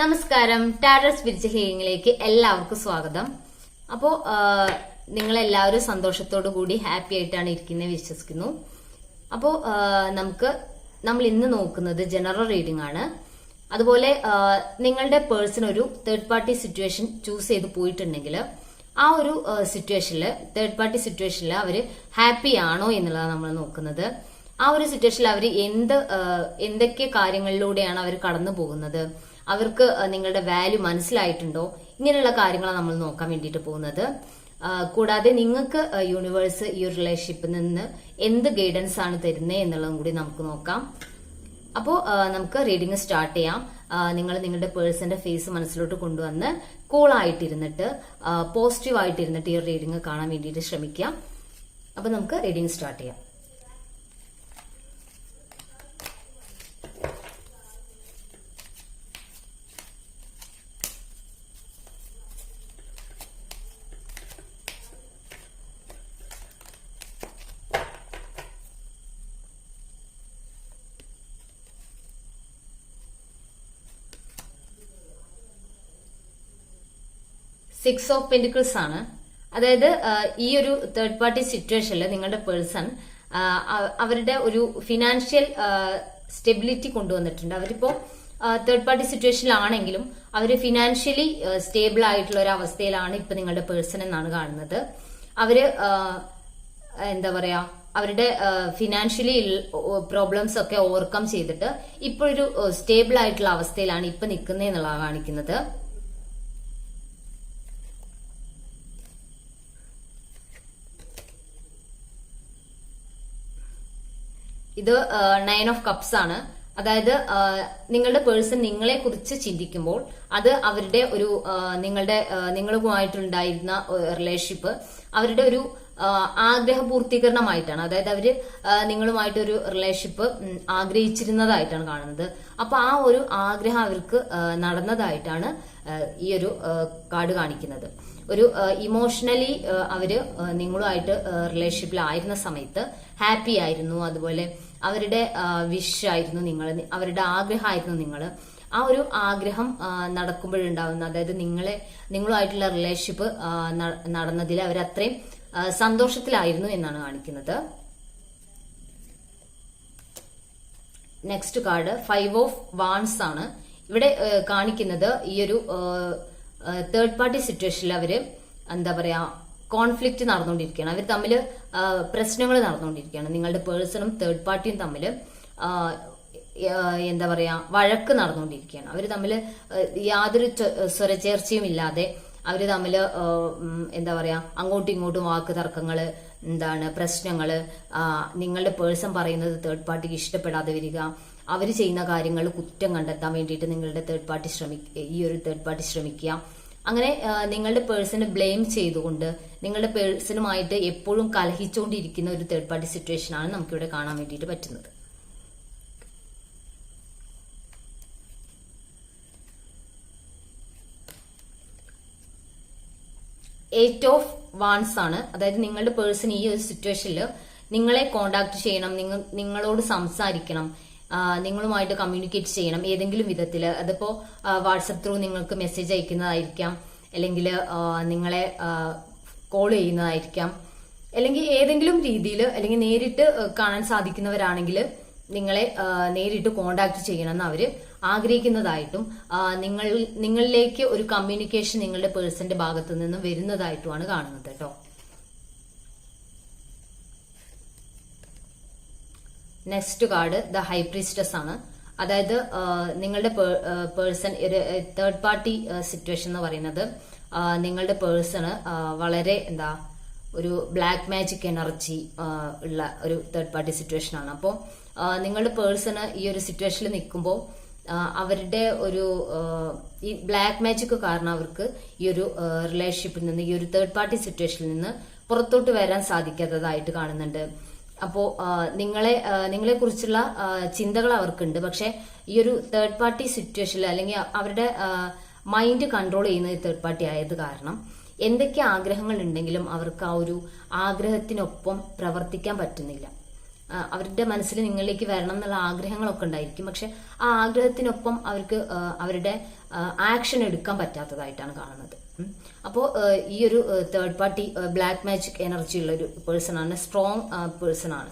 നമസ്കാരം. ടാറസ് സ്പിരിച്വൽ ഹീലിംഗിലേക്ക് എല്ലാവർക്കും സ്വാഗതം. അപ്പോൾ നിങ്ങൾ എല്ലാവരും സന്തോഷത്തോടു കൂടി ഹാപ്പി ആയിട്ടാണ് ഇരിക്കുന്നത് വിശ്വസിക്കുന്നു. അപ്പോൾ നമുക്ക് നമ്മൾ ഇന്ന് നോക്കുന്നത് ജനറൽ റീഡിംഗ് ആണ്. അതുപോലെ നിങ്ങളുടെ പേഴ്സൺ ഒരു തേർഡ് പാർട്ടി സിറ്റുവേഷൻ ചൂസ് ചെയ്ത് പോയിട്ടുണ്ടെങ്കിൽ ആ ഒരു സിറ്റുവേഷനിൽ തേർഡ് പാർട്ടി സിറ്റുവേഷനിൽ അവർ ഹാപ്പി ആണോ എന്നുള്ളതാണ് നമ്മൾ നോക്കുന്നത്. ആ ഒരു സിറ്റുവേഷനിൽ അവർ എന്ത് എന്തൊക്കെ കാര്യങ്ങളിലൂടെയാണ് അവർ കടന്നു പോകുന്നത് അവർക്ക് നിങ്ങളുടെ വാല്യൂ മനസ്സിലായിട്ടുണ്ടോ? ഇങ്ങനെയുള്ള കാര്യങ്ങളാണ് നമ്മൾ നോക്കാൻ വേണ്ടിയിട്ട് പോകുന്നത്. കൂടാതെ നിങ്ങൾക്ക് യൂണിവേഴ്സ് ഈ ഒരു റിലേഷൻഷിപ്പിൽ നിന്ന് എന്ത് ഗൈഡൻസ് ആണ് തരുന്നത് എന്നുള്ളതും കൂടി നമുക്ക് നോക്കാം. അപ്പോൾ നമുക്ക് റീഡിംഗ് സ്റ്റാർട്ട് ചെയ്യാം. നിങ്ങൾ നിങ്ങളുടെ പേഴ്സന്റെ ഫേസ് മനസ്സിലോട്ട് കൊണ്ടുവന്ന് കൂൾ ആയിട്ടിരുന്നിട്ട് പോസിറ്റീവ് ആയിട്ടിരുന്നിട്ട് ഈ ഒരു റീഡിംഗ് കാണാൻ വേണ്ടിയിട്ട് ശ്രമിക്കാം. അപ്പൊ നമുക്ക് റീഡിംഗ് സ്റ്റാർട്ട് ചെയ്യാം. സിക്സ് ഓഫ് പെന്റിക്കിൾസ് ആണ്. അതായത് ഈ ഒരു തേർഡ് പാർട്ടി സിറ്റുവേഷനിൽ നിങ്ങളുടെ പേഴ്സൺ അവരുടെ ഒരു ഫിനാൻഷ്യൽ സ്റ്റെബിലിറ്റി കൊണ്ടുവന്നിട്ടുണ്ട്. അവരിപ്പോ തേർഡ് പാർട്ടി സിറ്റുവേഷനിലാണെങ്കിലും അവർ ഫിനാൻഷ്യലി സ്റ്റേബിൾ ആയിട്ടുള്ള ഒരു അവസ്ഥയിലാണ് ഇപ്പൊ നിങ്ങളുടെ പേഴ്സൺ എന്നാണ് കാണുന്നത്. അവർ എന്താ പറയാ അവരുടെ ഫിനാൻഷ്യലി പ്രോബ്ലംസ് ഒക്കെ ഓവർകം ചെയ്തിട്ട് ഇപ്പോഴൊരു സ്റ്റേബിൾ ആയിട്ടുള്ള അവസ്ഥയിലാണ് ഇപ്പൊ നിൽക്കുന്നത് എന്നുള്ളതാണ് കാണിക്കുന്നത്. ഇത് നയൻ ഓഫ് കപ്സ് ആണ്. അതായത് നിങ്ങളുടെ പേഴ്സൺ നിങ്ങളെ കുറിച്ച് ചിന്തിക്കുമ്പോൾ അത് അവരുടെ ഒരു നിങ്ങളുടെ നിങ്ങളുമായിട്ടുണ്ടായിരുന്ന റിലേഷൻഷിപ്പ് അവരുടെ ഒരു ആ, ആഗ്രഹ പൂർത്തീകരണമായിട്ടാണ് അതായത് അവർ നിങ്ങളുമായിട്ടൊരു റിലേഷൻഷിപ്പ് ആഗ്രഹിച്ചിരുന്നതായിട്ടാണ് കാണുന്നത്. അപ്പൊ ആ ഒരു ആഗ്രഹം അവർക്ക് നടന്നതായിട്ടാണ് ഈ ഒരു കാർഡ് കാണിക്കുന്നത്. ഒരു ഇമോഷണലി അവർ നിങ്ങളുമായിട്ട് റിലേഷൻഷിപ്പിലായിരുന്ന സമയത്ത് ഹാപ്പി ആയിരുന്നു. അതുപോലെ അവരുടെ വിഷായിരുന്നു നിങ്ങൾ അവരുടെ ആഗ്രഹമായിരുന്നു നിങ്ങൾ ആ ഒരു ആഗ്രഹം നടക്കുമ്പോഴുണ്ടാവുന്ന അതായത് നിങ്ങളെ നിങ്ങളുമായിട്ടുള്ള റിലേഷൻഷിപ്പ് നടന്നതിൽ അവർ അത്രയും സന്തോഷത്തിലായിരുന്നു എന്നാണ് കാണിക്കുന്നത്. Next card five of wands ആണ്. ഇവിടെ കാണിക്കുന്നത് ഈ ഒരു തേർഡ് പാർട്ടി സിറ്റുവേഷനിൽ അവർ എന്താ പറയാ കോൺഫ്ലിക്റ്റ് നടന്നുകൊണ്ടിരിക്കുകയാണ്. അവർ തമ്മിൽ പ്രശ്നങ്ങൾ നടന്നുകൊണ്ടിരിക്കുകയാണ്. നിങ്ങളുടെ പേഴ്സണും തേർഡ് പാർട്ടിയും തമ്മിൽ എന്താ പറയാ വഴക്ക് നടന്നുകൊണ്ടിരിക്കുകയാണ്. അവർ തമ്മിൽ യാതൊരു സ്വരചേർച്ചയും ഇല്ലാതെ അവർ തമ്മിൽ എന്താ പറയാ അങ്ങോട്ടും ഇങ്ങോട്ടും വാക്ക് തർക്കങ്ങൾ എന്താണ് പ്രശ്നങ്ങൾ നിങ്ങളുടെ പേഴ്സൺ പറയുന്നത് തേർഡ് പാർട്ടിക്ക് ഇഷ്ടപ്പെടാതെ വരിക അവർ ചെയ്യുന്ന കാര്യങ്ങൾ കുറ്റം കണ്ടെത്താൻ വേണ്ടിയിട്ട് നിങ്ങളുടെ തേർഡ് പാർട്ടി ശ്രമിക്കുക ഈ ഒരു തേർഡ് പാർട്ടി ശ്രമിക്കുക അങ്ങനെ നിങ്ങളുടെ പേഴ്സണ് ബ്ലെയിം ചെയ്തുകൊണ്ട് നിങ്ങളുടെ പേഴ്സണുമായിട്ട് എപ്പോഴും കലഹിച്ചുകൊണ്ടിരിക്കുന്ന ഒരു തേർഡ് പാർട്ടി സിറ്റുവേഷൻ ആണ് നമുക്കിവിടെ കാണാൻ വേണ്ടിയിട്ട് പറ്റുന്നത്. എയ്റ്റ് ഓഫ് വാൺസ് ആണ്. അതായത് നിങ്ങളുടെ പേഴ്സൺ ഈ ഒരു സിറ്റുവേഷനിൽ നിങ്ങളെ കോണ്ടാക്ട് ചെയ്യണം നിങ്ങളോട് സംസാരിക്കണം നിങ്ങളുമായിട്ട് കമ്മ്യൂണിക്കേറ്റ് ചെയ്യണം ഏതെങ്കിലും വിധത്തിൽ. അതിപ്പോ വാട്സപ്പ് ത്രൂ നിങ്ങൾക്ക് മെസ്സേജ് അയക്കുന്നതായിരിക്കാം. അല്ലെങ്കിൽ നിങ്ങളെ കോൾ ചെയ്യുന്നതായിരിക്കാം. അല്ലെങ്കിൽ ഏതെങ്കിലും രീതിയിൽ അല്ലെങ്കിൽ നേരിട്ട് കാണാൻ സാധിക്കുന്നവരാണെങ്കിൽ നിങ്ങളെ നേരിട്ട് കോണ്ടാക്ട് ചെയ്യണമെന്ന് അവർ ആഗ്രഹിക്കുന്നതായിട്ടും നിങ്ങൾ നിങ്ങളിലേക്ക് ഒരു കമ്മ്യൂണിക്കേഷൻ നിങ്ങളുടെ പേഴ്സന്റെ ഭാഗത്തു നിന്ന് വരുന്നതായിട്ടുമാണ് കാണുന്നത് കേട്ടോ. Next card the high priestess ആണ്. അതായത് നിങ്ങളുടെ പേഴ്സൺ ഒരു തേർഡ് പാർട്ടി സിറ്റുവേഷൻ എന്ന് പറയുന്നത് നിങ്ങളുടെ പേഴ്സണ് വളരെ എന്താ ഒരു ബ്ലാക്ക് മാജിക് എനർജി ഉള്ള ഒരു തേർഡ് പാർട്ടി സിറ്റുവേഷൻ ആണ്. അപ്പോൾ നിങ്ങളുടെ പേഴ്സണ് ഈ ഒരു സിറ്റുവേഷനിൽ നിൽക്കുമ്പോൾ അവരുടെ ഒരു ഈ ബ്ലാക്ക് മാജിക് കാരണം അവർക്ക് ഈ ഒരു റിലേഷൻഷിപ്പിൽ നിന്ന് ഈ ഒരു തേർഡ് പാർട്ടി സിറ്റുവേഷനിൽ നിന്ന് പുറത്തോട്ട് വരാൻ സാധിക്കാത്തതായിട്ട് കാണുന്നുണ്ട്. അപ്പോ നിങ്ങളെ നിങ്ങളെ കുറിച്ചുള്ള ചിന്തകൾ അവർക്കുണ്ട്. പക്ഷെ ഈ ഒരു തേർഡ് പാർട്ടി സിറ്റുവേഷനിൽ അല്ലെങ്കിൽ അവരുടെ മൈൻഡ് കൺട്രോൾ ചെയ്യുന്ന തേർഡ് പാർട്ടി ആയത് കാരണം എന്തൊക്കെ ആഗ്രഹങ്ങൾ ഉണ്ടെങ്കിലും അവർക്ക് ആ ഒരു ആഗ്രഹത്തിനൊപ്പം പ്രവർത്തിക്കാൻ പറ്റുന്നില്ല. അവരുടെ മനസ്സിൽ നിങ്ങളിലേക്ക് വരണം എന്നുള്ള ആഗ്രഹങ്ങളൊക്കെ ഉണ്ടായിരിക്കും. പക്ഷെ ആ ആഗ്രഹത്തിനൊപ്പം അവർക്ക് അവരുടെ ആക്ഷൻ എടുക്കാൻ പറ്റാത്തതായിട്ടാണ് കാണുന്നത്. അപ്പോ ഈ ഒരു third party black magic energy ഉള്ള ഒരു പേഴ്സൺ ആണ് സ്ട്രോങ് പേഴ്സൺ ആണ്.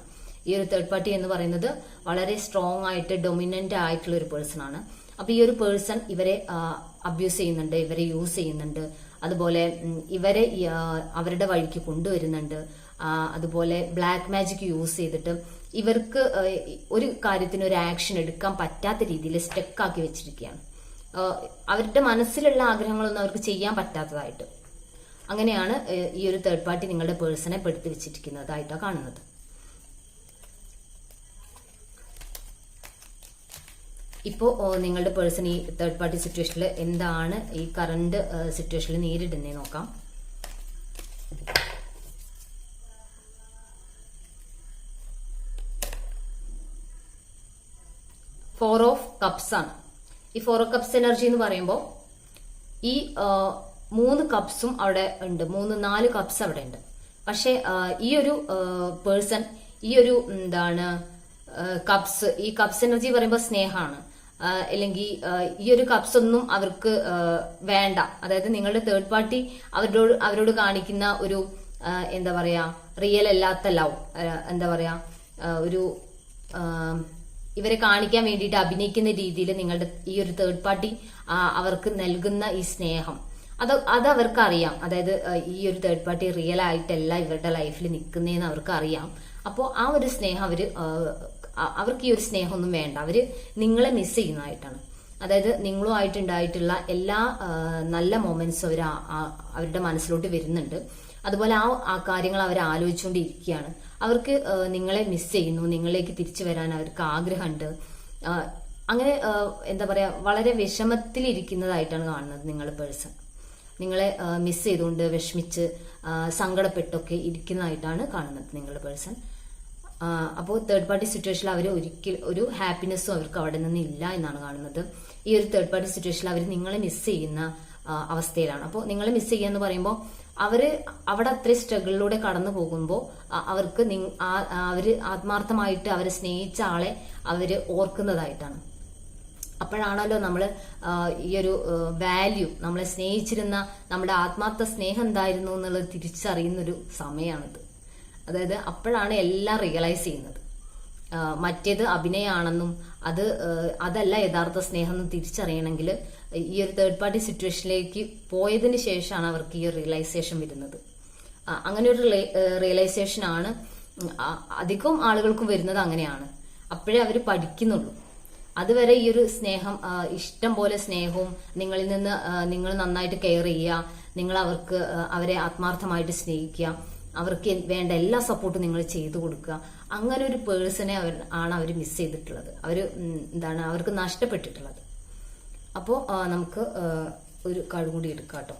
ഈ ഒരു തേർഡ് പാർട്ടി എന്ന് പറയുന്നത് വളരെ സ്ട്രോങ് ആയിട്ട് ഡൊമിനന്റ് ആയിട്ടുള്ള ഒരു പേഴ്സൺ ആണ്. അപ്പൊ ഈ ഒരു പേഴ്സൺ ഇവരെ അബ്യൂസ് ചെയ്യുന്നുണ്ട് ഇവരെ യൂസ് ചെയ്യുന്നുണ്ട്. അതുപോലെ ഇവരെ അവരുടെ വഴിക്ക് കൊണ്ടുവരുന്നുണ്ട്. അതുപോലെ ബ്ലാക്ക് മാജിക് യൂസ് ചെയ്തിട്ട് ഇവർക്ക് ഒരു കാര്യത്തിന് ഒരു ആക്ഷൻ എടുക്കാൻ പറ്റാത്ത രീതിയിൽ സ്റ്റെക്കാക്കി വെച്ചിരിക്കുകയാണ്. അവരുടെ മനസ്സിലുള്ള ആഗ്രഹങ്ങളൊന്നും അവർക്ക് ചെയ്യാൻ പറ്റാത്തതായിട്ട്. അങ്ങനെയാണ് ഈ ഒരു തേർഡ് പാർട്ടി നിങ്ങളുടെ പേഴ്സണെ പെടുത്തി വെച്ചിരിക്കുന്നതായിട്ടാണ് കാണുന്നത്. ഇപ്പോ നിങ്ങളുടെ പേഴ്സൺ ഈ തേർഡ് പാർട്ടി സിറ്റുവേഷനിൽ എന്താണ് ഈ കറണ്ട് സിറ്റുവേഷനിൽ നേരിടുന്നേ നോക്കാം. ഫോർ ഓഫ് കപ്സ് ആണ്. ഈ ഫോർ കപ്സ് എനർജി എന്ന് പറയുമ്പോൾ ഈ മൂന്ന് കപ്സും അവിടെ ഉണ്ട്. മൂന്ന് നാല് കപ്സ് അവിടെ ഉണ്ട്. പക്ഷെ ഈ ഒരു പേഴ്സൺ ഈ ഒരു എന്താണ് കപ്സ് ഈ കപ്സ് എനർജി പറയുമ്പോൾ സ്നേഹമാണ്. അല്ലെങ്കിൽ ഈ ഒരു കപ്സ് ഒന്നും അവർക്ക് വേണ്ട. അതായത് നിങ്ങളുടെ തേർഡ് പാർട്ടി അവരോട് അവരോട് കാണിക്കുന്ന ഒരു എന്താ പറയാ റിയൽ അല്ലാത്ത ലവ് എന്താ പറയാ ഒരു ഇവരെ കാണിക്കാൻ വേണ്ടിയിട്ട് അഭിനയിക്കുന്ന രീതിയിൽ നിങ്ങളുടെ ഈ ഒരു തേർഡ് പാർട്ടി അവർക്ക് നൽകുന്ന ഈ സ്നേഹം. അത് അത് അവർക്ക് അറിയാം അതായത് ഈ ഒരു തേർഡ് പാർട്ടി റിയൽ ആയിട്ടല്ല ഇവരുടെ ലൈഫിൽ നിൽക്കുന്നതെന്ന് അവർക്ക് അറിയാം അപ്പോൾ ആ ഒരു സ്നേഹം ആ, അവർക്ക് ഈ ഒരു സ്നേഹമൊന്നും വേണ്ട. അവർ നിങ്ങളെ മിസ് ചെയ്യുന്നതായിട്ടാണ്. അതായത് നിങ്ങളുമായിട്ടുണ്ടായിട്ടുള്ള എല്ലാ നല്ല മൊമെന്റ്സും അവർ അവരുടെ മനസ്സിലോട്ട് വരുന്നുണ്ട്. അതുപോലെ ആ കാര്യങ്ങൾ അവർ ആലോചിച്ചുകൊണ്ടിരിക്കുകയാണ്. അവർക്ക് നിങ്ങളെ മിസ് ചെയ്യുന്നു നിങ്ങളിലേക്ക് തിരിച്ചു വരാൻ അവർക്ക് ആഗ്രഹമുണ്ട്. അങ്ങനെ എന്താ പറയാ വളരെ വിഷമത്തിലിരിക്കുന്നതായിട്ടാണ് കാണുന്നത് നിങ്ങൾ പേഴ്സൺ നിങ്ങളെ മിസ് ചെയ്തുകൊണ്ട് വിഷമിച്ച് സങ്കടപ്പെട്ടൊക്കെ ഇരിക്കുന്നതായിട്ടാണ് കാണുന്നത് നിങ്ങളുടെ പേഴ്സൺ അപ്പോൾ തേർഡ് പാർട്ടി സിറ്റുവേഷനിൽ അവർ ഒരിക്കൽ ഒരു ഹാപ്പിനെസ്സും അവർക്ക് അവിടെ നിന്ന് ഇല്ല എന്നാണ് കാണുന്നത്. ഈ ഒരു തേർഡ് പാർട്ടി സിറ്റുവേഷനിൽ അവർ നിങ്ങളെ മിസ് ചെയ്യുന്ന അവസ്ഥയിലാണ്. അപ്പോൾ നിങ്ങളെ മിസ് ചെയ്യുക എന്ന് പറയുമ്പോൾ അവർ അവിടെ അത്രയും സ്ട്രഗിളിലൂടെ കടന്നു പോകുമ്പോൾ അവർക്ക് അവർ ആത്മാർത്ഥമായിട്ട് അവരെ സ്നേഹിച്ച ആളെ അവർ ഓർക്കുന്നതായിട്ടാണ്. അപ്പോഴാണല്ലോ നമ്മൾ ഈ ഒരു വാല്യൂ നമ്മളെ സ്നേഹിച്ചിരുന്ന നമ്മുടെ ആത്മാർത്ഥ സ്നേഹം എന്തായിരുന്നു എന്നുള്ളത് തിരിച്ചറിയുന്നൊരു സമയമാണിത് അതായത് അപ്പോഴാണ് എല്ലാം റിയലൈസ് ചെയ്യുന്നത്. മറ്റേത് അഭിനയമാണെന്നും അത് അതല്ല യഥാർത്ഥ സ്നേഹം എന്ന് തിരിച്ചറിയണമെങ്കിൽ ഈ ഒരു തേർഡ് പാർട്ടി സിറ്റുവേഷനിലേക്ക് പോയതിന് ശേഷമാണ് അവർക്ക് ഈ റിയലൈസേഷൻ വരുന്നത്. അങ്ങനെ ഒരു റിയലൈസേഷൻ ആണ് അധികം ആളുകൾക്കും വരുന്നത് അങ്ങനെയാണ്. അപ്പോഴേ അവർ പഠിക്കുന്നുള്ളൂ. അതുവരെ ഈ ഒരു സ്നേഹം ഇഷ്ടം പോലെ സ്നേഹവും നിങ്ങളിൽ നിന്ന് നിങ്ങൾ നന്നായിട്ട് കെയർ ചെയ്യുക നിങ്ങൾ അവർക്ക് അവരെ ആത്മാർത്ഥമായിട്ട് സ്നേഹിക്കുക അവർക്ക് വേണ്ട എല്ലാ സപ്പോർട്ടും നിങ്ങൾ ചെയ്തു കൊടുക്കുക അങ്ങനെ ഒരു പേഴ്സണെ അവർ ആണ് അവർ മിസ് ചെയ്തിട്ടുള്ളത്. അവർ എന്താണ് അവർക്ക് നഷ്ടപ്പെട്ടിട്ടുള്ളത്. അപ്പോൾ നമുക്ക് ഒരു കാർഡ് കൂടി എടുക്കാം കേട്ടോ.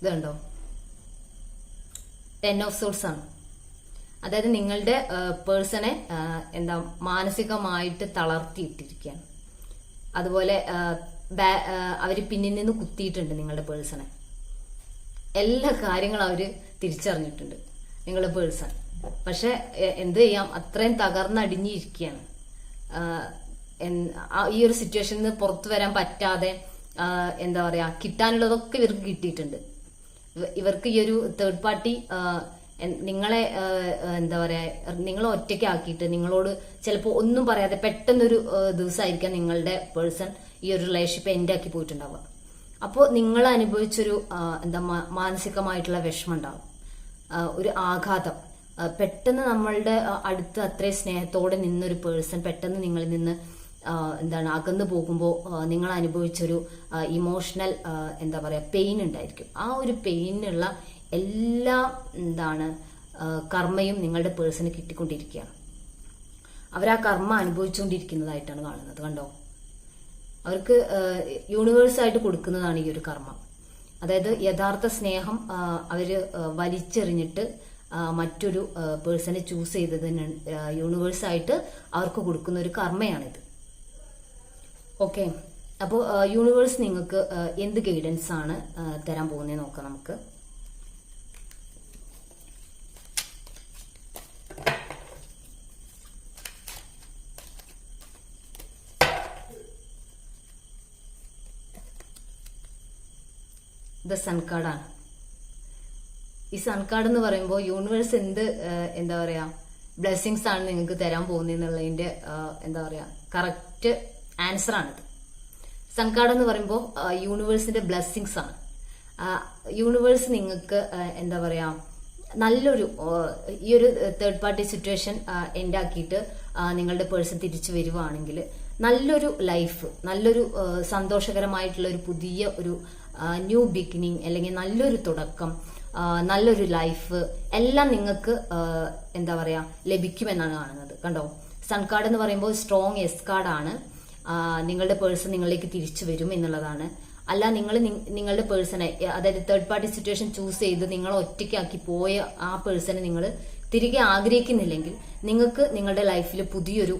ഇതുണ്ടോ ടെൻ ഓഫ് സോൾസ് ആണ്. അതായത് നിങ്ങളുടെ പേഴ്സണെ എന്താ മാനസികമായിട്ട് തളർത്തിയിട്ടിരിക്കുകയാണ് അതുപോലെ അവർ പിന്നിൽ നിന്ന് കുത്തിയിട്ടുണ്ട് നിങ്ങളുടെ പേഴ്സണെ. എല്ലാ കാര്യങ്ങളും അവർ തിരിച്ചറിഞ്ഞിട്ടുണ്ട്. നിങ്ങളുടെ പേഴ്സൺ. പക്ഷെ എന്ത് ചെയ്യാം? അത്രയും തകർന്നടിഞ്ഞിരിക്കുകയാണ്. ഈ ഒരു സിറ്റുവേഷനിൽ നിന്ന് പുറത്തു വരാൻ പറ്റാതെ എന്താ പറയാ കിട്ടാനുള്ളതൊക്കെ ഇവർക്ക് കിട്ടിയിട്ടുണ്ട്. ഇവർക്ക് ഈ ഒരു തേർഡ് പാർട്ടി നിങ്ങളെ എന്താ പറയാ നിങ്ങളെ ഒറ്റയ്ക്കാക്കിയിട്ട് നിങ്ങളോട് ചിലപ്പോൾ ഒന്നും പറയാതെ പെട്ടെന്നൊരു ദിവസമായിരിക്കാം നിങ്ങളുടെ പേഴ്സൺ ഈ ഒരു റിലേഷൻഷിപ്പ് എൻഡ് ആക്കി പോയിട്ടുണ്ടാവുക. അപ്പോൾ നിങ്ങൾ അനുഭവിച്ചൊരു എന്താ മാനസികമായിട്ടുള്ള വിഷമം ഉണ്ടാവും. ഒരു ആഘാതം. പെട്ടെന്ന് നമ്മളുടെ അടുത്ത് അത്രയും സ്നേഹത്തോടെ നിന്നൊരു പേഴ്സൺ പെട്ടെന്ന് നിങ്ങളിൽ നിന്ന് എന്താണ് അകന്നു പോകുമ്പോൾ നിങ്ങൾ അനുഭവിച്ചൊരു ഇമോഷണൽ എന്താ പറയുക പെയിൻ ഉണ്ടായിരിക്കും. ആ ഒരു പെയിനുള്ള എല്ലാ എന്താണ് കർമ്മയും നിങ്ങളുടെ പേഴ്സണ് കിട്ടിക്കൊണ്ടിരിക്കുകയാണ്. അവർ ആ കർമ്മ അനുഭവിച്ചുകൊണ്ടിരിക്കുന്നതായിട്ടാണ് കാണുന്നത് കണ്ടോ? അവർക്ക് യൂണിവേഴ്സ് ആയിട്ട് കൊടുക്കുന്നതാണ് ഈ ഒരു കർമ്മം. അതായത് യഥാർത്ഥ സ്നേഹം അവർ വലിച്ചെറിഞ്ഞിട്ട് മറ്റൊരു പേഴ്സണെ ചൂസ് ചെയ്തതിന് യൂണിവേഴ്സായിട്ട് അവർക്ക് കൊടുക്കുന്ന ഒരു കർമ്മയാണിത്. ഓക്കെ അപ്പോൾ യൂണിവേഴ്സ് നിങ്ങൾക്ക് എന്ത് ഗൈഡൻസ് ആണ് തരാൻ പോകുന്നത് നോക്കാം നമുക്ക്. ഇത് സൺ കാർഡാണ് ഈ സൺ കാർഡ് എന്ന് പറയുമ്പോൾ യൂണിവേഴ്സ് എന്ത് എന്താ പറയാ ബ്ലെസ്സിങ്സ് ആണ് നിങ്ങൾക്ക് തരാൻ പോകുന്നതിന്റെ എന്താ പറയാ കറക്റ്റ് ആൻസർ ആണിത്. സൺ കാർഡ് എന്ന് പറയുമ്പോൾ യൂണിവേഴ്സിന്റെ ബ്ലെസ്സിങ്സ് ആണ്. യൂണിവേഴ്സ് നിങ്ങൾക്ക് എന്താ പറയാ നല്ലൊരു ഈ ഒരു തേർഡ് പാർട്ടി സിറ്റുവേഷൻ എൻഡ് ആക്കിയിട്ട് നിങ്ങളുടെ പേഴ്സൺ തിരിച്ചു വരുവാണെങ്കിൽ നല്ലൊരു ലൈഫ് നല്ലൊരു സന്തോഷകരമായിട്ടുള്ള ഒരു പുതിയ ഒരു ന്യൂ ബിഗിനിങ് അല്ലെങ്കിൽ നല്ലൊരു തുടക്കം നല്ലൊരു ലൈഫ് എല്ലാം നിങ്ങൾക്ക് എന്താ പറയുക ലഭിക്കുമെന്നാണ് കാണുന്നത്. കണ്ടോ? സൺ കാർഡ് എന്ന് പറയുമ്പോൾ സ്ട്രോങ് എസ് കാർഡാണ് നിങ്ങളുടെ പേഴ്സൺ നിങ്ങളിലേക്ക് തിരിച്ചു വരും എന്നുള്ളതാണ്. അല്ല നിങ്ങൾ നിങ്ങളുടെ പേഴ്സണെ അതായത് തേർഡ് പാർട്ടി സിറ്റുവേഷൻ ചൂസ് ചെയ്ത് നിങ്ങൾ ഒറ്റയ്ക്കാക്കി പോയ ആ പേഴ്സണെ നിങ്ങൾ തിരികെ ആഗ്രഹിക്കുന്നില്ലെങ്കിൽ നിങ്ങൾക്ക് നിങ്ങളുടെ ലൈഫിൽ പുതിയൊരു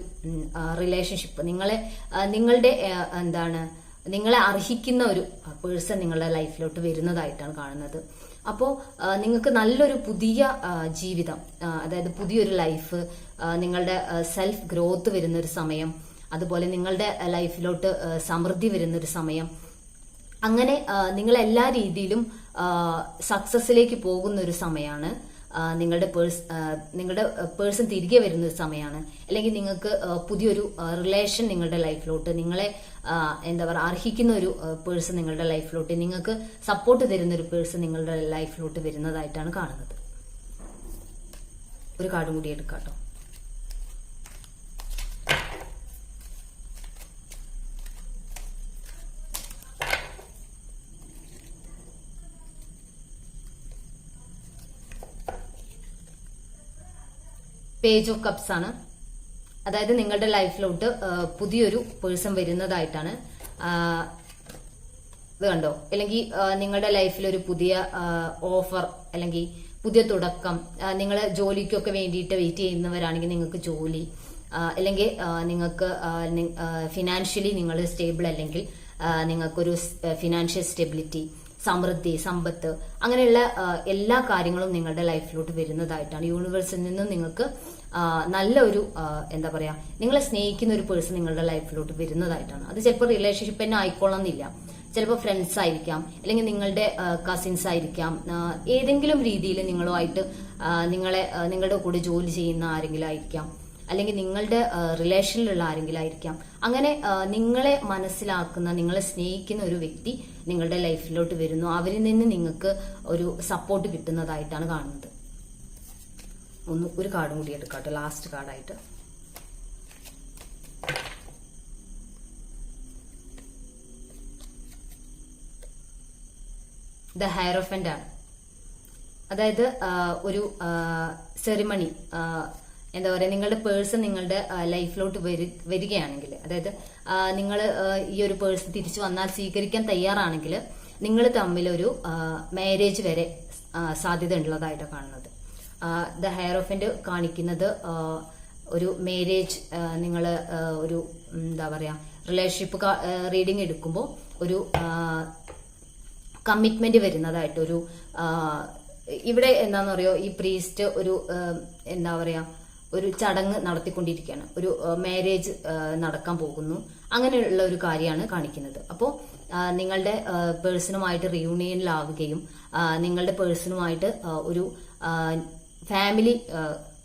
റിലേഷൻഷിപ്പ് നിങ്ങളെ നിങ്ങളുടെ എന്താണ് നിങ്ങളെ അർഹിക്കുന്ന ഒരു പേഴ്സൺ നിങ്ങളുടെ ലൈഫിലോട്ട് വരുന്നതായിട്ടാണ് കാണുന്നത്. അപ്പോൾ നിങ്ങൾക്ക് നല്ലൊരു പുതിയ ജീവിതം അതായത് പുതിയൊരു ലൈഫ് നിങ്ങളുടെ സെൽഫ് ഗ്രോത്ത് വരുന്ന ഒരു സമയം അതുപോലെ നിങ്ങളുടെ ലൈഫിലോട്ട് സമൃദ്ധി വരുന്ന ഒരു സമയം. അങ്ങനെ നിങ്ങൾ എല്ലാ രീതിയിലും സക്സസിലേക്ക് പോകുന്ന ഒരു സമയമാണ് നിങ്ങളുടെ പേഴ്സ് നിങ്ങളുടെ പേഴ്സൺ തിരികെ വരുന്ന ഒരു സമയമാണ്. അല്ലെങ്കിൽ നിങ്ങൾക്ക് പുതിയൊരു റിലേഷൻ നിങ്ങളുടെ ലൈഫിലോട്ട് നിങ്ങളെ എന്താ പറയുക അർഹിക്കുന്ന ഒരു പേഴ്സൺ നിങ്ങളുടെ ലൈഫിലോട്ട് നിങ്ങൾക്ക് സപ്പോർട്ട് തരുന്ന ഒരു പേഴ്സൺ നിങ്ങളുടെ ലൈഫിലോട്ട് വരുന്നതായിട്ടാണ് കാണുന്നത്. ഒരു കാർഡും കൂടി എടുക്കാം പേജ് ഓഫ് കപ്സ് ആണ്. അതായത് നിങ്ങളുടെ ലൈഫിലോട്ട് പുതിയൊരു പേഴ്സൺ വരുന്നതായിട്ടാണ്. ഇത് കണ്ടോ? അല്ലെങ്കിൽ നിങ്ങളുടെ ലൈഫിൽ ഒരു പുതിയ ഓഫർ അല്ലെങ്കിൽ പുതിയ തുടക്കം നിങ്ങൾ ജോലിക്കൊക്കെ വേണ്ടിയിട്ട് വെയിറ്റ് ചെയ്യുന്നവരാണെങ്കിൽ നിങ്ങൾക്ക് ജോലി അല്ലെങ്കിൽ നിങ്ങൾക്ക് ഫിനാൻഷ്യലി നിങ്ങൾ സ്റ്റേബിൾ അല്ലെങ്കിൽ നിങ്ങൾക്കൊരു ഫിനാൻഷ്യൽ സ്റ്റെബിലിറ്റി സമൃദ്ധി സമ്പത്ത് അങ്ങനെയുള്ള എല്ലാ കാര്യങ്ങളും നിങ്ങളുടെ ലൈഫിലോട്ട് വരുന്നതായിട്ടാണ്. യൂണിവേഴ്സിൽ നിന്നും നിങ്ങൾക്ക് നല്ല ഒരു എന്താ പറയാ നിങ്ങളെ സ്നേഹിക്കുന്ന ഒരു പേഴ്സൺ നിങ്ങളുടെ ലൈഫിലോട്ട് വരുന്നതായിട്ടാണ്. അത് ചിലപ്പോൾ റിലേഷൻഷിപ്പ് തന്നെ ആയിക്കൊള്ളണമെന്നില്ല. ചിലപ്പോൾ ഫ്രണ്ട്സ് ആയിരിക്കാം അല്ലെങ്കിൽ നിങ്ങളുടെ കസിൻസ് ആയിരിക്കാം ഏതെങ്കിലും രീതിയിൽ നിങ്ങളുമായിട്ട് നിങ്ങളെ നിങ്ങളുടെ കൂടെ ജോലി ചെയ്യുന്ന ആരെങ്കിലും ആയിരിക്കാം. അല്ലെങ്കിൽ നിങ്ങളുടെ റിലേഷനിലുള്ള ആരെങ്കിലും ആയിരിക്കാം അങ്ങനെ നിങ്ങളെ മനസ്സിലാക്കുന്ന നിങ്ങളെ സ്നേഹിക്കുന്ന ഒരു വ്യക്തി നിങ്ങളുടെ ലൈഫിലോട്ട് വരുന്നു. അവരിൽ നിന്ന് നിങ്ങൾക്ക് ഒരു സപ്പോർട്ട് കിട്ടുന്നതായിട്ടാണ് കാണുന്നത്. ഒന്ന് ഒരു കാർഡും കൂടി എടുക്കാട്ടോ. ലാസ്റ്റ് കാർഡായിട്ട്. ദ ഹയറോഫന്റ് ആണ് അതായത് ഒരു സെറിമണി എന്താ പറയുക നിങ്ങളുടെ പേഴ്സൺ നിങ്ങളുടെ ലൈഫിലോട്ട് വരികയാണെങ്കിൽ അതായത് നിങ്ങൾ ഈ ഒരു പേഴ്സൺ തിരിച്ചു വന്നാൽ സ്വീകരിക്കാൻ തയ്യാറാണെങ്കിൽ നിങ്ങൾ തമ്മിലൊരു മാരേജ് വരെ സാധ്യത ഉള്ളതായിട്ട് കാണുന്നത്. ദ ഹെയർ ഓഫിന്റെ കാണിക്കുന്നത് ഒരു മാരേജ് നിങ്ങൾ ഒരു എന്താ പറയുക റിലേഷൻഷിപ്പ് റീഡിംഗ് എടുക്കുമ്പോൾ ഒരു കമ്മിറ്റ്മെന്റ് വരുന്നതായിട്ട് ഒരു ഇവിടെ എന്താന്ന് പറയുക ഈ പ്രീസ്റ്റ് ഒരു എന്താ പറയാ ഒരു ചടങ്ങ് നടത്തിക്കൊണ്ടിരിക്കുകയാണ്. ഒരു മാരേജ് നടക്കാൻ പോകുന്നു. അങ്ങനെയുള്ള ഒരു കാര്യമാണ് കാണിക്കുന്നത്. അപ്പോൾ നിങ്ങളുടെ പേഴ്സണുമായിട്ട് റിയൂണിയനിലാവുകയും നിങ്ങളുടെ പേഴ്സണുമായിട്ട് ഒരു ഫാമിലി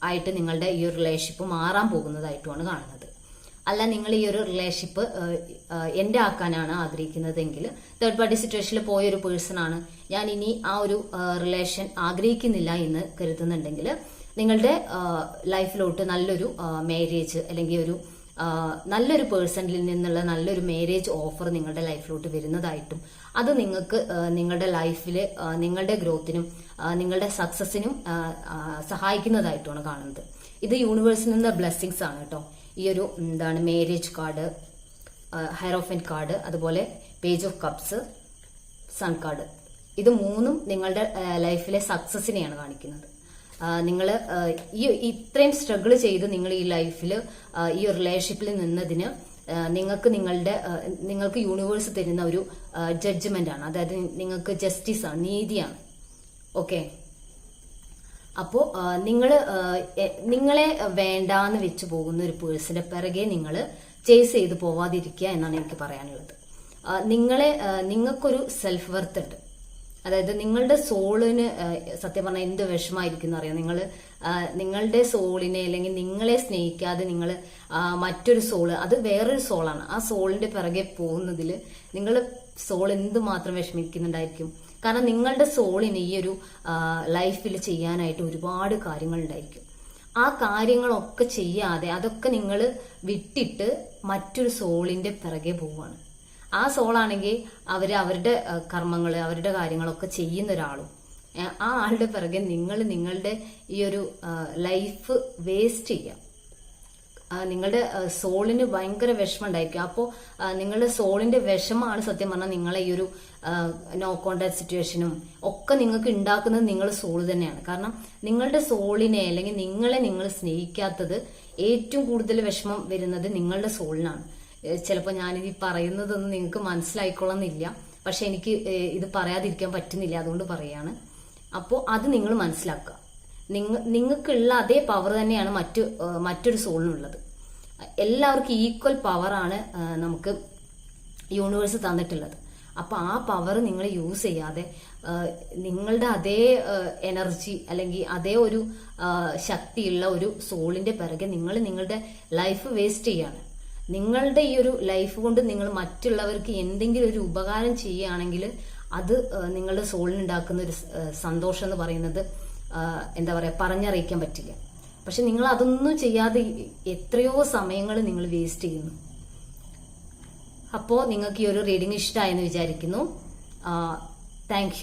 ആയിട്ട് നിങ്ങളുടെ ഈ ഒരു റിലേഷൻഷിപ്പ് മാറാൻ പോകുന്നതായിട്ടുമാണ് കാണുന്നത്. അല്ല നിങ്ങൾ ഈ ഒരു റിലേഷൻഷിപ്പ് എന്റെ ആക്കാനാണ് ആഗ്രഹിക്കുന്നതെങ്കിൽ തേർഡ് പാർട്ടി സിറ്റുവേഷനിൽ പോയ ഒരു പേഴ്സൺ ആണ്. ഞാൻ ഇനി ആ ഒരു റിലേഷൻ ആഗ്രഹിക്കുന്നില്ല എന്ന് കരുതുന്നുണ്ടെങ്കിൽ നിങ്ങളുടെ ലൈഫിലോട്ട് നല്ലൊരു മാരേജ് അല്ലെങ്കിൽ ഒരു നല്ലൊരു പേഴ്സണിൽ നിന്നുള്ള നല്ലൊരു മാരേജ് ഓഫർ നിങ്ങളുടെ ലൈഫിലോട്ട് വരുന്നതായിട്ടും അത് നിങ്ങൾക്ക് നിങ്ങളുടെ ലൈഫിൽ നിങ്ങളുടെ ഗ്രോത്തിനും നിങ്ങളുടെ സക്സസിനും സഹായിക്കുന്നതായിട്ടുമാണ് കാണുന്നത്. ഇത് യൂണിവേഴ്സിൽ നിന്ന് ബ്ലെസ്സിങ്സ് ആണ് കേട്ടോ. ഈ ഒരു എന്താണ് മാരേജ് കാർഡ് ഹൈറോഫൻ കാർഡ് അതുപോലെ page of cups sun card ഇത് മൂന്നും നിങ്ങളുടെ ലൈഫിലെ സക്സസിനെയാണ് കാണിക്കുന്നത്. നിങ്ങൾ ഈ ഇത്രയും സ്ട്രഗിൾ ചെയ്ത് നിങ്ങൾ ഈ ലൈഫിൽ ഈ റിലേഷൻഷിപ്പിൽ നിന്നതിന് നിങ്ങൾക്ക് നിങ്ങളുടെ നിങ്ങൾക്ക് യൂണിവേഴ്സ് തരുന്ന ഒരു ജഡ്ജ്മെന്റ് ആണ്. അതായത് നിങ്ങൾക്ക് ജസ്റ്റിസ് ആണ് നീതിയാണ്. ഓക്കെ അപ്പോ നിങ്ങൾ നിങ്ങളെ വേണ്ടാന്ന് വെച്ച് പോകുന്ന ഒരു പേഴ്സന്റെ പിറകെ നിങ്ങൾ ചേസ് ചെയ്ത് പോവാതിരിക്കുക എന്നാണ് എനിക്ക് പറയാനുള്ളത്. നിങ്ങളെ നിങ്ങൾക്കൊരു സെൽഫ് വർത്ത് ഉണ്ട്. അതായത് നിങ്ങളുടെ സോളിന് സത്യം പറഞ്ഞാൽ എന്ത് വിഷമായിരിക്കും എന്നറിയാം? നിങ്ങൾ നിങ്ങളുടെ സോളിനെ അല്ലെങ്കിൽ നിങ്ങളെ സ്നേഹിക്കാതെ നിങ്ങൾ മറ്റൊരു സോൾ അത് വേറൊരു സോളാണ്. ആ സോളിന്റെ പിറകെ പോകുന്നതിൽ നിങ്ങൾ സോൾ എന്തുമാത്രം വിഷമിക്കുന്നുണ്ടായിരിക്കും? കാരണം നിങ്ങളുടെ സോളിന് ഈ ഒരു ലൈഫിൽ ചെയ്യാനായിട്ട് ഒരുപാട് കാര്യങ്ങൾ ഉണ്ടായിരിക്കും. ആ കാര്യങ്ങളൊക്കെ ചെയ്യാതെ അതൊക്കെ നിങ്ങൾ വിട്ടിട്ട് മറ്റൊരു സോളിന്റെ പിറകെ പോവാണ്. ആ സോളാണെങ്കിൽ അവർ അവരുടെ കർമ്മങ്ങൾ അവരുടെ കാര്യങ്ങളൊക്കെ ചെയ്യുന്ന ഒരാളും. ആ ആളുടെ പിറകെ നിങ്ങൾ നിങ്ങളുടെ ഈ ഒരു ലൈഫ് വേസ്റ്റ് ചെയ്യാം. നിങ്ങളുടെ സോളിന് ഭയങ്കര വിഷമം ഉണ്ടായിരിക്കും അപ്പോൾ നിങ്ങളുടെ സോളിന്റെ വിഷമാണ് സത്യം പറഞ്ഞാൽ നിങ്ങളെ ഈ ഒരു നോ കോണ്ടാക്ട് സിറ്റുവേഷനും ഒക്കെ നിങ്ങൾക്ക് ഉണ്ടാക്കുന്നത് നിങ്ങളുടെ സോൾ തന്നെയാണ്. കാരണം നിങ്ങളുടെ സോളിനെ അല്ലെങ്കിൽ നിങ്ങളെ നിങ്ങൾ സ്നേഹിക്കാത്തത് ഏറ്റവും കൂടുതൽ വിഷമം വരുന്നത് നിങ്ങളുടെ സോളിനാണ്. ചിലപ്പോൾ ഞാൻ ഈ പറയുന്നതൊന്നും നിങ്ങൾക്ക് മനസ്സിലായിക്കൊള്ളുന്നില്ല. പക്ഷെ എനിക്ക് ഇത് പറയാതിരിക്കാൻ പറ്റുന്നില്ല. അതുകൊണ്ട് പറയാണ്. അപ്പോൾ അത് നിങ്ങൾ മനസ്സിലാക്കുക. നിങ്ങ നിങ്ങൾക്കുള്ള അതേ പവർ തന്നെയാണ് മറ്റു മറ്റൊരു സോളിനുള്ളത് എല്ലാവർക്കും ഈക്വൽ പവറാണ് നമുക്ക് യൂണിവേഴ്സ് തന്നിട്ടുള്ളത്. അപ്പൊ ആ പവർ നിങ്ങൾ യൂസ് ചെയ്യാതെ നിങ്ങളുടെ അതേ എനർജി അല്ലെങ്കിൽ അതേ ഒരു ശക്തിയുള്ള ഒരു സോളിന്റെ പിറകെ നിങ്ങൾ നിങ്ങളുടെ ലൈഫ് വേസ്റ്റ് ചെയ്യാണ്. നിങ്ങളുടെ ഈ ഒരു ലൈഫ് കൊണ്ട് നിങ്ങൾ മറ്റുള്ളവർക്ക് എന്തെങ്കിലും ഒരു ഉപകാരം ചെയ്യുകയാണെങ്കിൽ അത് നിങ്ങളുടെ സോളിനുണ്ടാക്കുന്ന ഒരു സന്തോഷം എന്ന് പറയുന്നത് എന്താ പറയുക പറഞ്ഞറിയിക്കാൻ പറ്റില്ല. പക്ഷെ നിങ്ങൾ അതൊന്നും ചെയ്യാതെ എത്രയോ സമയങ്ങൾ നിങ്ങൾ വേസ്റ്റ് ചെയ്യുന്നു. അപ്പോൾ നിങ്ങൾക്ക് ഈ ഒരു റീഡിംഗ് ഇഷ്ടമായെന്ന് വിചാരിക്കുന്നു. താങ്ക്